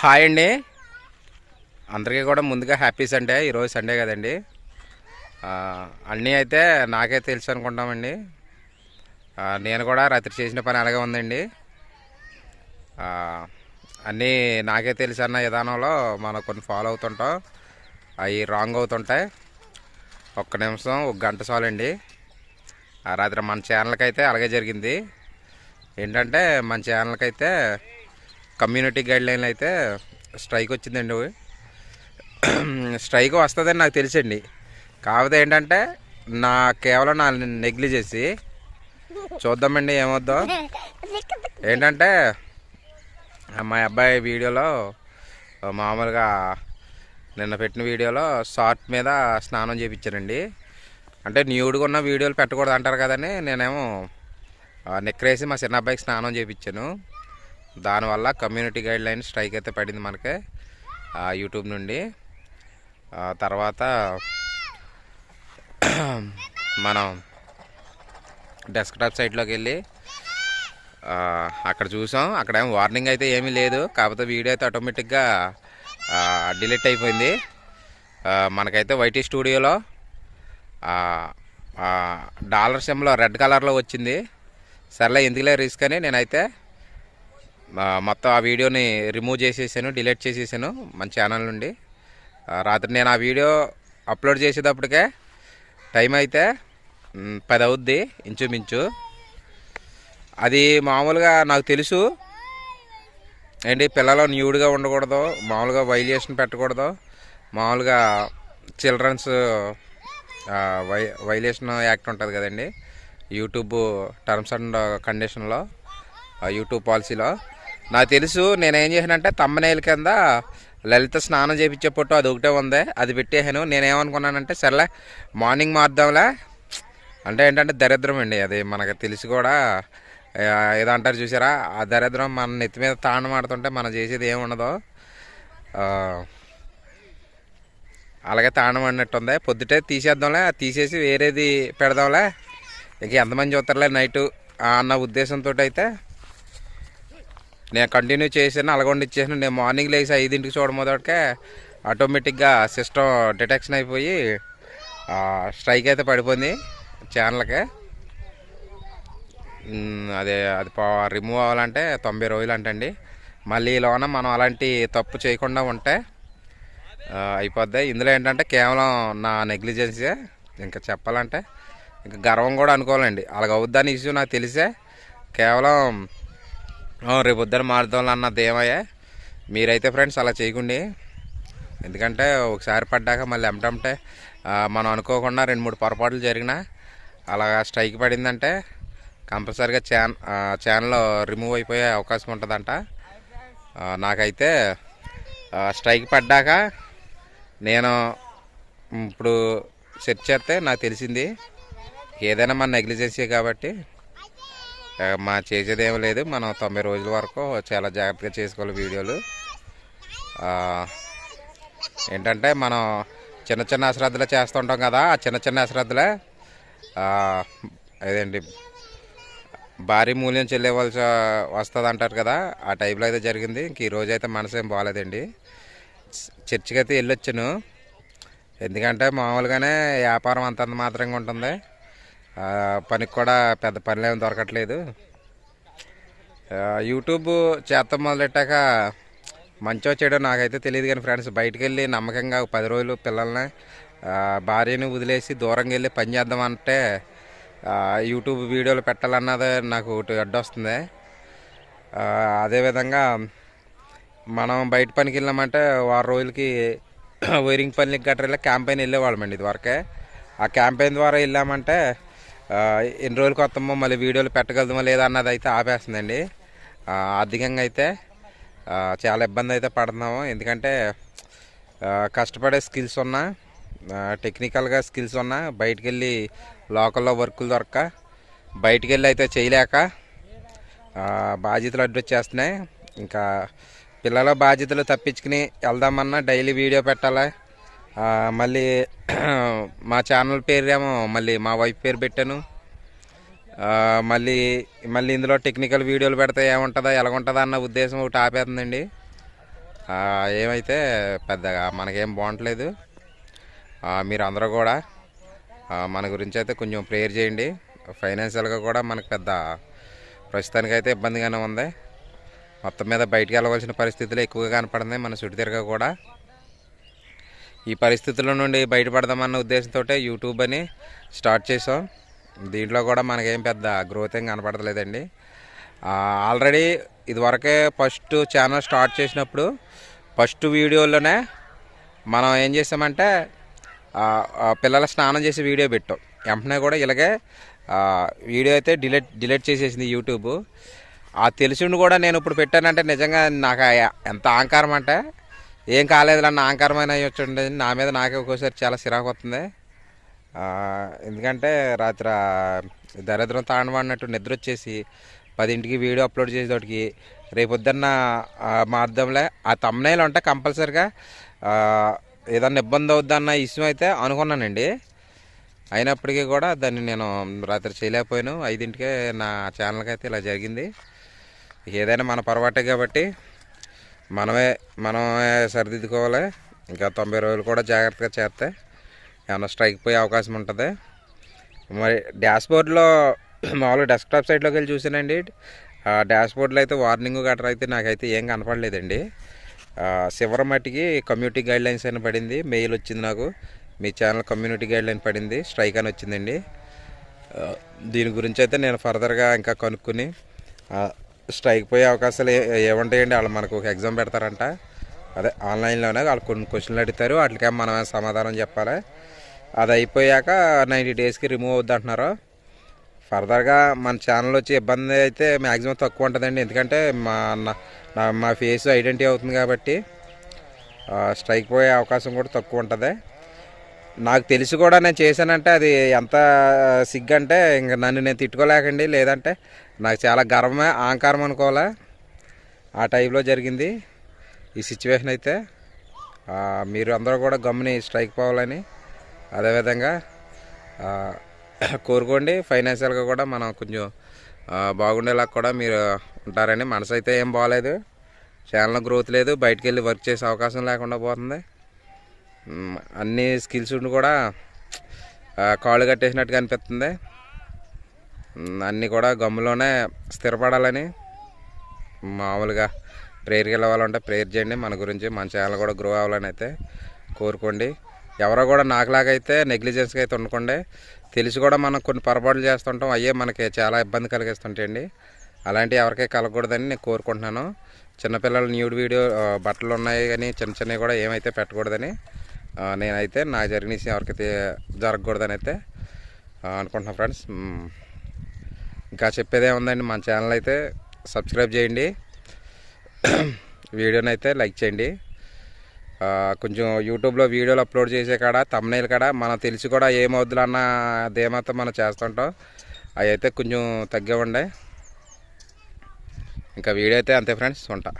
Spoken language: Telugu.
హాయ్ అండి. అందరికీ కూడా ముందుగా హ్యాపీ సండే ఈరోజు సండే కదండి. అన్నీ అయితే నాకే తెలుసు అనుకుంటామండి. నేను కూడా రాత్రి చేసిన పని అలాగే ఉందండి. అన్నీ నాకే తెలుసు అన్న విధానంలో మనం కొన్ని ఫాలో అవుతుంటాం. అవి రాంగ్ అవుతుంటాయి. ఒక్క నిమిషం ఒక గంట చాలండి. రాత్రి మన ఛానల్కి అయితే అలాగే జరిగింది. ఏంటంటే మన ఛానల్కి అయితే కమ్యూనిటీ గైడ్లైన్లు అయితే స్ట్రైక్ వచ్చిందండి స్ట్రైక్ వస్తుందని నాకు తెలుసండి. కాకపోతే ఏంటంటే నా కేవలం నా నెగ్లిజెన్సీ చూద్దామండి ఏమొద్దాం. ఏంటంటే మా అబ్బాయి వీడియోలో మామూలుగా నిన్న పెట్టిన వీడియోలో షార్ట్ మీద స్నానం చేయించానండి అంటే న్యూడ్గా ఉన్న వీడియోలు పెట్టకూడదు అంటారు కదని నేనేమో ఆ, నెక్కరేసి మా చిన్న అబ్బాయికి స్నానం చేయించాను దానివల్ల కమ్యూనిటీ గైడ్ లైన్ స్ట్రైక్ అయితే పడింది మనకి యూట్యూబ్ నుండి. తర్వాత మనం డెస్క్టాప్ సైట్లోకి వెళ్ళి అక్కడ చూసాం. అక్కడ ఏం వార్నింగ్ అయితే ఏమీ లేదు. కాకపోతే వీడియో అయితే ఆటోమేటిక్గా డిలీట్ అయిపోయింది. మనకైతే వైటీ స్టూడియోలో డాలర్ సిమ్లో రెడ్ కలర్లో వచ్చింది. సర్లే ఎందుకులే రిస్క్ అని నేనైతే మొత్తం ఆ వీడియోని రిమూవ్ చేసేసాను డిలీట్ చేసేసాను మన ఛానల్ నుండి. రాత్రి నేను ఆ వీడియో అప్లోడ్ చేసేటప్పటికే టైం అయితే పది అవుద్ది ఇంచుమించు. అది మామూలుగా నాకు తెలుసు. ఏంటి పిల్లలు న్యూడ్గా ఉండకూడదు మామూలుగా వైలేషన్ పెట్టకూడదు మామూలుగా చిల్డ్రన్స్ వై వైలేషన్ యాక్ట్ ఉంటుంది కదండి. యూట్యూబ్ టర్మ్స్ అండ్ కండిషన్లో యూట్యూబ్ పాలసీలో నాకు తెలుసు నేనేం చేశానంటే తమ్మనేల కింద లలిత స్నానం చేయించే పొట్టు అది ఒకటే ఉంది అది పెట్టేసాను నేనేమనుకున్నానంటే సర్లే మార్నింగ్ మార్దాంలే అంటే ఏంటంటే దరిద్రం అండి అది మనకు తెలిసి కూడా ఏదో అంటారు చూసారా? ఆ దరిద్రం మన నెత్తి మీద తాండం ఆడుతుంటే మనం చేసేది ఏముండదు అలాగే తాండం ఆడినట్టు ఉంది పొద్దుటే తీసేద్దాంలే తీసేసి వేరేది పెడదాంలే. ఇంక ఎంతమంది చూస్తారులే నైటు అన్న ఉద్దేశంతో అయితే నేను కంటిన్యూ చేసాను అలగొండ ఇచ్చేసాను నేను మార్నింగ్ లేచి ఐదింటికి చూడమొదటికే ఆటోమేటిక్గా సిస్టమ్ డిటెక్షన్ అయిపోయి స్ట్రైక్ అయితే పడిపోయింది ఛానల్కి అదే అది రిమూవ్ అవ్వాలంటే తొంభై రోజులు అంటండి మళ్ళీ లోన మనం అలాంటి తప్పు చేయకుండా ఉంటే అయిపోద్ది. ఇందులో ఏంటంటే కేవలం నా నెగ్లిజెన్సే ఇంకా చెప్పాలంటే ఇంకా గర్వం కూడా అనుకోవాలండి. అలాగ అవుద్దని ఇష్యూ నాకు తెలిసే. కేవలం రేపు పొద్దున మారుదాం అన్నది ఏమయ్యా మీరైతే ఫ్రెండ్స్ అలా చేయకండి. ఎందుకంటే ఒకసారి పడ్డాక మళ్ళీ ఎమటంటే మనం అనుకోకుండా రెండు మూడు పొరపాట్లు జరిగినా అలా స్ట్రైక్ పడిందంటే కంపల్సరీగా ఛాన్ ఛానల్ రిమూవ్ అయిపోయే అవకాశం ఉంటుందంట. నాకైతే స్ట్రైక్ పడ్డాక నేను ఇప్పుడు సెర్చ్ చేస్తే నాకు తెలిసింది. ఏదైనా మన నెగ్లిజెన్సీ కాబట్టి మా చేసేది లేదు. మనం తొంభై రోజుల వరకు చాలా జాగ్రత్తగా చేసుకోవాలి వీడియోలు. ఏంటంటే మనం చిన్న చిన్న అశ్రద్ధలు చేస్తుంటాం కదా ఆ చిన్న చిన్న అశ్రద్ధలే అదేంటి భారీ మూల్యం చెల్లివలసి వస్తుంది అంటారు కదా ఆ టైప్లో అయితే జరిగింది. ఇంక ఈరోజు అయితే మనసు ఏం బాగాలేదండి చర్చికి అయితే వెళ్ళొచ్చాను. ఎందుకంటే మామూలుగానే వ్యాపారం అంతంత మాత్రంగా ఉంటుంది. పనికి కూడా పెద్ద పనులు దొరకట్లేదు. యూట్యూబ్ చేత్తం మొదలెట్టాక మంచో చెడో నాకైతే తెలియదు కానీ ఫ్రెండ్స్ బయటకు వెళ్ళి నమ్మకంగా పది రోజులు పిల్లల్ని భార్యని వదిలేసి దూరంగా వెళ్ళి పని చేద్దామంటే యూట్యూబ్ వీడియోలు పెట్టాలన్నది నాకు అడ్డొస్తుంది. అదేవిధంగా మనం బయట పనికి వెళ్ళామంటే వారం రోజులకి వైరింగ్ పనులకి గట్రా క్యాంపెయిన్ వెళ్ళేవాళ్ళమండి ఇది వరకే ఆ క్యాంపెయిన్ ద్వారా వెళ్ళామంటే ఎన్ని రోజులు వస్తామో మళ్ళీ వీడియోలు పెట్టగలుగుతామో లేదా అన్నది అయితే ఆపేస్తుందండి. ఆర్థికంగా అయితే చాలా ఇబ్బంది అయితే పడుతున్నాము. ఎందుకంటే కష్టపడే స్కిల్స్ ఉన్నా టెక్నికల్గా స్కిల్స్ ఉన్నా బయటికి వెళ్ళి లోకల్లో వర్కులు దొరక్క బయటికి వెళ్ళి అయితే చేయలేక బాధ్యతలు అడ్డు వచ్చేస్తున్నాయి ఇంకా పిల్లల బాధ్యతలు తప్పించుకుని వెళ్దామన్నా డైలీ వీడియో పెట్టాలి మళ్ళీ మా ఛానల్ పేరేమో మళ్ళీ మా వైఫ్ పేరు పెట్టాను. మళ్ళీ మళ్ళీ ఇందులో టెక్నికల్ వీడియోలు పెడితే ఏముంటుందా ఎలాగుంటుందా అన్న ఉద్దేశం ఒకటి ఆపేస్తుందండి. ఏమైతే పెద్దగా మనకేం బాగుంటలేదు. మీరు అందరూ కూడా మన గురించి అయితే కొంచెం ప్రేయర్ చేయండి. ఫైనాన్షియల్గా కూడా మనకు పెద్ద ప్రస్తుతానికైతే ఇబ్బందిగానే ఉంది. మొత్తం మీద బయటికి వెళ్ళవలసిన పరిస్థితులు ఎక్కువగా కనపడింది మన చుట్టుతిరగ కూడా. ఈ పరిస్థితుల నుండి బయటపడదామన్న ఉద్దేశంతో యూట్యూబ్ అని స్టార్ట్ చేసాం దీంట్లో కూడా మనకేం పెద్ద గ్రోత్ ఏం కనపడలేదండి ఆల్రెడీ ఇదివరకే ఫస్ట్ ఛానల్ స్టార్ట్ చేసినప్పుడు ఫస్ట్ వీడియోలోనే మనం ఏం చేసామంటే పిల్లల స్నానం చేసి వీడియో పెట్టాం. వెంటనే కూడా ఇలాగే వీడియో అయితే డిలీట్ డిలీట్ చేసేసింది యూట్యూబ్. ఆ తెలిసిండు కూడా నేను ఇప్పుడు పెట్టానంటే నిజంగా నాకు ఎంత అహంకారం అంటే ఏం కాలేదులన్న అహంకారమైన వచ్చండి. నా మీద నాకే ఒక్కోసారి చాలా చిరాకు వస్తుంది ఎందుకంటే రాత్రి దరిద్రం తాండవాడినట్టు నిద్ర వచ్చేసి పదింటికి వీడియో అప్లోడ్ చేసేటోటికి రేపొద్దున్న పొద్దున్న ఆ, మార్దంలే ఆ తమ్నైలు అంటే కంపల్సరిగా ఏదన్నా ఇబ్బంది అవుద్దన్న ఇష్యూ అయితే అనుకున్నానండి. అయినప్పటికీ కూడా దాన్ని నేను రాత్రి చేయలేకపోయాను. ఐదింటికే నా ఛానల్కి అయితే ఇలా జరిగింది. ఏదైనా మన పొరపాటే కాబట్టి మనమే మనమే సరిదిద్దుకోవాలి. ఇంకా తొంభై రోజులు కూడా జాగ్రత్తగా చేస్తే ఏమైనా స్ట్రైక్ పోయే అవకాశం ఉంటుంది. మరి డాష్ బోర్డ్లో మామూలుగా డెస్క్టాప్ సైట్లోకి వెళ్ళి చూసానండి ఆ డాష్ బోర్డ్లో అయితే వార్నింగ్ గట్రా అయితే నాకైతే ఏం కనపడలేదండి. ఆ, చివరి మట్టికి కమ్యూనిటీ గైడ్ లైన్స్ అని పడింది. మెయిల్ వచ్చింది నాకు. మీ ఛానల్ కమ్యూనిటీ గైడ్ లైన్ పడింది. స్ట్రైక్ అని వచ్చిందండి. దీని గురించి అయితే నేను ఫర్దర్గా ఇంకా కనుక్కొని స్ట్రైక్ పోయే అవకాశాలు ఏముంటాయండి? వాళ్ళు మనకు ఒక ఎగ్జామ్ పెడతారంట. అదే ఆన్లైన్లోనే వాళ్ళు కొన్ని క్వశ్చన్లు అడుగుతారు. వాటికే మనమే సమాధానం చెప్పాలి. అది అయిపోయాక నైంటీ డేస్కి రిమూవ్ అవుద్ది అంటున్నారు ఫర్దర్గా మన ఛానల్ వచ్చి ఇబ్బంది అయితే మ్యాక్సిమం తక్కువ ఉంటుందండి. ఎందుకంటే మా నా- మా ఫేస్ ఐడెంటిటీ అవుతుంది కాబట్టి స్ట్రైక్ పోయే అవకాశం కూడా తక్కువ ఉంటుంది. నాకు తెలిసి కూడా నేను చేశానంటే అది ఎంత సిగ్గు అంటే ఇంక నన్ను నేను తిట్టుకోలేకండి. లేదంటే నాకు చాలా గర్వమే అహంకారం అనుకోవాలా? ఆ టైంలో జరిగింది. ఈ సిచ్యువేషన్ అయితే మీరు అందరూ కూడా గమ్ముని స్ట్రైక్ పోవాలని అదేవిధంగా కోరుకోండి. ఫైనాన్షియల్గా కూడా మనం కొంచెం బాగుండేలాగా బాగుండేలా కూడా మీరు ఉంటారని మనసు అయితే ఏం బాగలేదు ఛానల్ గ్రోత్ లేదు బయటికి వెళ్ళి వర్క్ చేసే అవకాశం లేకుండా పోతుంది. అన్ని స్కిల్స్ ఉండి కూడా కాళ్ళు కట్టేసినట్టుగా అనిపిస్తుంది. అన్నీ కూడా గమ్ములోనే స్థిరపడాలని మామూలుగా ప్రేయర్కి వెళ్ళవాలంటే ప్రేయర్ చేయండి. మన గురించి మన ఛానల్ కూడా గ్రో అవ్వాలని అయితే కోరుకోండి. ఎవరో కూడా నాకులాగైతే నెగ్లిజెన్స్గా అయితే ఉండకండి. తెలిసి కూడా మనం కొన్ని పొరపాట్లు చేస్తుంటాం. అయ్యే మనకి చాలా ఇబ్బంది కలిగిస్తుంటాయండి. అలాంటివి ఎవరికీ కలగకూడదని నేను కోరుకుంటున్నాను. చిన్నపిల్లలు న్యూడ్ వీడియో బట్టలు ఉన్నాయి కానీ చిన్న చిన్నవి కూడా ఏమైతే పెట్టకూడదని నేనైతే నా జరిగిన ఎవరికైతే జరగకూడదని అయితే అనుకుంటున్నాను ఫ్రెండ్స్ ఇంకా చెప్పేదే ఉందండి మన ఛానల్ అయితే సబ్స్క్రైబ్ చేయండి. వీడియోని అయితే లైక్ చేయండి. కొంచెం యూట్యూబ్లో వీడియోలు అప్లోడ్ చేసే కాడ తమ్నైల్ కాడ మనం తెలిసి కూడా ఏమవుద్దులు అన్న ధీమాతో మనం చేస్తుంటాం. అవి అయితే కొంచెం తగ్గే ఉండే ఇంకా వీడియో అయితే అంతే ఫ్రెండ్స్ ఉంటా.